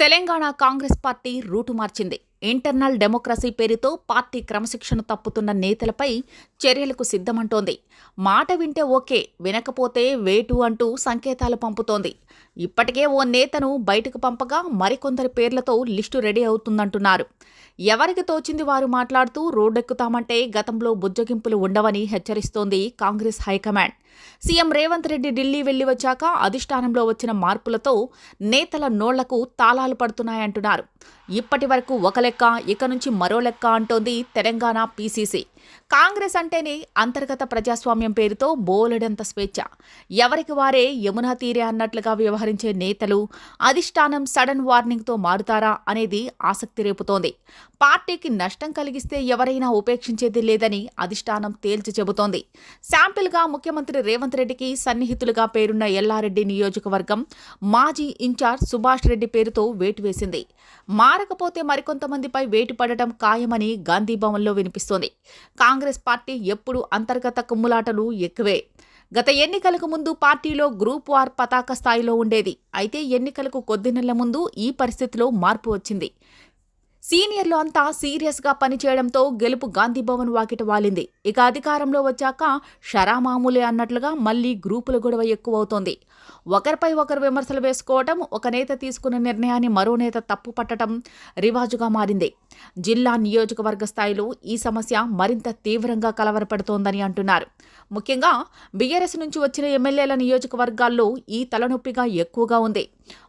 Telangana Congress party route మార్చింది. Internal democracy పేరుతో party క్రమశిక్షణ తప్పుతున్న నేతలపై చర్యలకు సిద్ధమంటోంది. మాట వింటే ఓకే వినకపోతే వేటు అంటూ సంకేతాలు పంపుతోంది. ఇప్పటికే ఓ నేతను బయటకు పంపగా మరికొందరి పేర్లతో లిస్టు రెడీ అవుతుందంటున్నారు. ఎవరికి తోచింది వారు మాట్లాడుతూ రోడ్డెక్కుతామంటే గతంలో బుజ్జగింపులు ఉండవని హెచ్చరిస్తోంది Congress high command. CM Revanth Reddy Delhi వెళ్ళి వచ్చాక అధిష్టానంలో వచ్చిన మార్పులతో నేతల నోళ్ళకు తాళాలు పడుతున్నాయంటున్నారు. ఇప్పటి వరకు ఒక లెక్క ఇక నుంచి మరో లెక్క అంటోంది తెలంగాణ పీసీసీ. కాంగ్రెస్ అంటేనే అంతర్గత ప్రజాస్వామ్యం పేరుతో బోలెడంత స్వేచ్ఛ. ఎవరికి వారే యమునా తీరే అన్నట్లుగా వ్యవహరించే నేతలు అధిష్టానం సడన్ వార్నింగ్తో మారుతారా అనేది ఆసక్తి రేపుతోంది. పార్టీకి నష్టం కలిగిస్తే ఎవరైనా ఉపేక్షించేది లేదని అధిష్టానం తేల్చి చెబుతోంది. శాంపిల్గా ముఖ్యమంత్రి రేవంత్ రెడ్డికి సన్నిహితులుగా పేరున్న ఎల్లారెడ్డి నియోజకవర్గం మాజీ ఇన్ఛార్జ్ సుభాష్ రెడ్డి పేరుతో వేటు వేసింది. మారకపోతే మరికొంతమంది మందిపై వేటు పడటం ఖాయమని గాంధీభవన్లో వినిపిస్తోంది. కాంగ్రెస్ పార్టీ ఎప్పుడు అంతర్గత కుమ్ములాటలు ఎక్కువే. గత ఎన్నికలకు ముందు పార్టీలో గ్రూప్ వార్ పతాక స్థాయిలో ఉండేది. అయితే ఎన్నికలకు కొద్ది నెలల ముందు ఈ పరిస్థితిలో మార్పు వచ్చింది. సీనియర్లు అంతా సీరియస్గా పనిచేయడంతో గెలుపు గాంధీభవన్ వాకిట వాలింది. ఇక అధికారంలో వచ్చాక షరామామూలే అన్నట్లుగా మళ్ళీ గ్రూపుల గొడవ ఎక్కువవుతోంది. ఒకరిపై ఒకరు విమర్శలు వేసుకోవటం ఒక నేత తీసుకున్న నిర్ణయాన్ని మరో నేత తప్పు పట్టడం రివాజుగా మారింది. జిల్లా నియోజకవర్గ స్థాయిలో ఈ సమస్య మరింత తీవ్రంగా కలవరపెడుతోందని అంటున్నారు. ముఖ్యంగా బీఆర్ఎస్ నుంచి వచ్చిన ఎమ్మెల్యేల నియోజకవర్గాల్లో ఈ తలనొప్పిగా ఎక్కువగా ఉంది.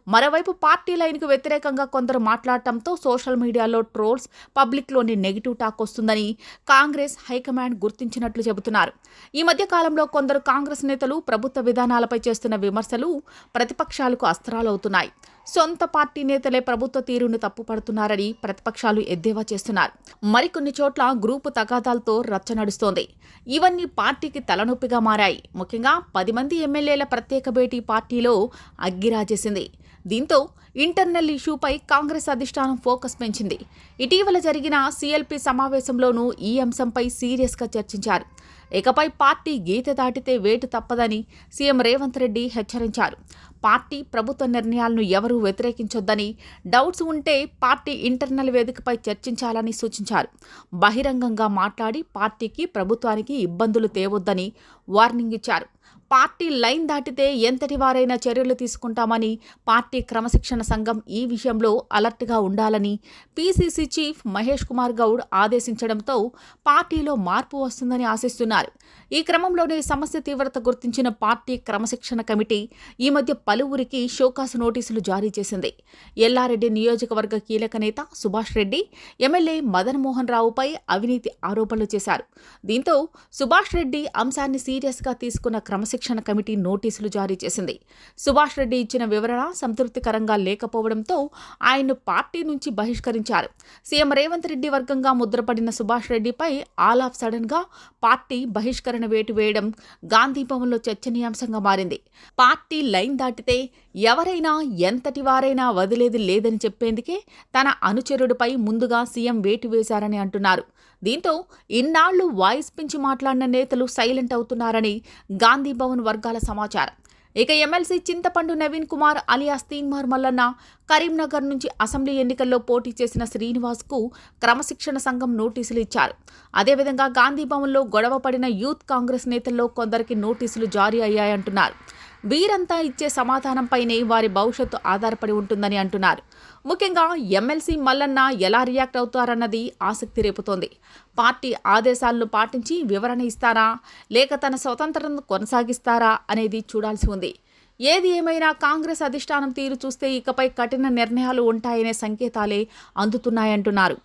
మరోవైపు పార్టీ లైన్కు వ్యతిరేకంగా కొందరు మాట్లాడటంతో సోషల్ మీడియాలో ట్రోల్స్ పబ్లిక్లోని నెగిటివ్ టాక్ వస్తుందని కాంగ్రెస్ హైకమాండ్ గుర్తించినట్లు చెబుతున్నారు. ఈ మధ్య కాలంలో కొందరు కాంగ్రెస్ నేతలు ప్రభుత్వ విధానాలపై చేస్తున్న విమర్శలు ప్రతిపక్షాలకు అస్త్రాలవుతున్నాయి. సొంత పార్టీ నేతలే ప్రభుత్వ తీరును తప్పుపడుతున్నారని ప్రతిపక్షాలు ఎద్దేవా చేస్తున్నారు. మరికొన్ని చోట్ల గ్రూపు తగాదాలతో రచ్చ నడుస్తోంది. ఇవన్నీ పార్టీకి తలనొప్పిగా మారాయి. ముఖ్యంగా పది మంది ఎమ్మెల్యేల ప్రత్యేక భేటీ పార్టీలో అగ్గిరాజేసింది. దీంతో ఇంటర్నల్ ఇష్యూపై కాంగ్రెస్ అధిష్టానం ఫోకస్ పెంచింది. ఇటీవల జరిగిన సీఎల్పీ సమావేశంలోనూ ఈ అంశంపై సీరియస్గా చర్చించారు. ఇకపై పార్టీ గీత దాటితే వేటు తప్పదని సీఎం రేవంత్ రెడ్డి హెచ్చరించారు. పార్టీ ప్రభుత్వ నిర్ణయాలను ఎవరూ వ్యతిరేకించొద్దని డౌట్స్ ఉంటే పార్టీ ఇంటర్నల్ వేదికపై చర్చించాలని సూచించారు. బహిరంగంగా మాట్లాడి పార్టీకి ప్రభుత్వానికి ఇబ్బందులు తేవొద్దని వార్నింగ్ ఇచ్చారు. పార్టీ లైన్ దాటితే ఎంతటి వారైనా చర్యలు తీసుకుంటామని పార్టీ క్రమశిక్షణ సంఘం ఈ విషయంలో అలర్ట్గా ఉండాలని పీసీసీ చీఫ్ మహేష్ కుమార్ గౌడ్ ఆదేశించడంతో పార్టీలో మార్పు వస్తుందని ఆశిస్తున్నారు. ఈ క్రమంలోనే సమస్య తీవ్రత గుర్తించిన పార్టీ క్రమశిక్షణ కమిటీ ఈ మధ్య పలువురికి షోకాసు నోటీసులు జారీ చేసింది. ఎల్లారెడ్డి నియోజకవర్గ కీలక నేత సుభాష్ రెడ్డి ఎమ్మెల్యే మదన్ మోహన్ రావుపై అవినీతి ఆరోపణలు చేశారు. దీంతో సుభాష్ రెడ్డి అంశాన్ని సీరియస్గా తీసుకున్న క్రమశిక్షణ కమిటీ నోటీసులు జారీ చేసింది. సుభాష్ రెడ్డి ఇచ్చిన వివరణ సంతృప్తికరంగా లేకపోవడంతో ఆయన్ను పార్టీ నుంచి బహిష్కరించారు. సీఎం రేవంత్ రెడ్డి వర్గంగా ముద్రపడిన సుభాష్ రెడ్డిపై ఆల్ ఆఫ్ సడన్గా పార్టీ బహిష్కరణ వేటు వేయడం గాంధీభవన్లో చర్చనీయాంశంగా మారింది. పార్టీ లైన్ దాటితే ఎవరైనా ఎంతటి వారైనా వదిలేది లేదని చెప్పేందుకే తన అనుచరుడిపై ముందుగా సీఎం వేటు వేశారని అంటున్నారు. దీంతో ఇన్నాళ్ళు వాయిస్ పెంచి మాట్లాడిన నేతలు సైలెంట్ అవుతున్నారని గాంధీ భవన్ వర్గాల సమాచారం. ఇక ఎమ్మెల్సీ చింతపండు నవీన్ కుమార్ అలియాస్ తీన్మార్ మల్లన్న కరీంనగర్ నుంచి అసెంబ్లీ ఎన్నికల్లో పోటీ చేసిన శ్రీనివాస్కు క్రమశిక్షణ సంఘం నోటీసులు ఇచ్చారు. అదేవిధంగా గాంధీ భవన్లో గొడవ పడిన యూత్ కాంగ్రెస్ నేతల్లో కొందరికి నోటీసులు జారీ అయ్యాయంటున్నారు. వీరంతా ఇచ్చే సమాధానంపైనే వారి భవిష్యత్తు ఆధారపడి ఉంటుందని అంటున్నారు. ముఖ్యంగా ఎమ్మెల్సీ మల్లన్న ఎలా రియాక్ట్ అవుతారన్నది ఆసక్తి రేపుతోంది. పార్టీ ఆదేశాలను పాటించి వివరణ ఇస్తారా? లేక తన స్వతంత్రం కొనసాగిస్తారా అనేది చూడాల్సి ఉంది. ఏది ఏమైనా కాంగ్రెస్ అధిష్టానం తీరు చూస్తే ఇకపై కఠిన నిర్ణయాలు ఉంటాయనే సంకేతాలే అందుతున్నాయంటున్నారు.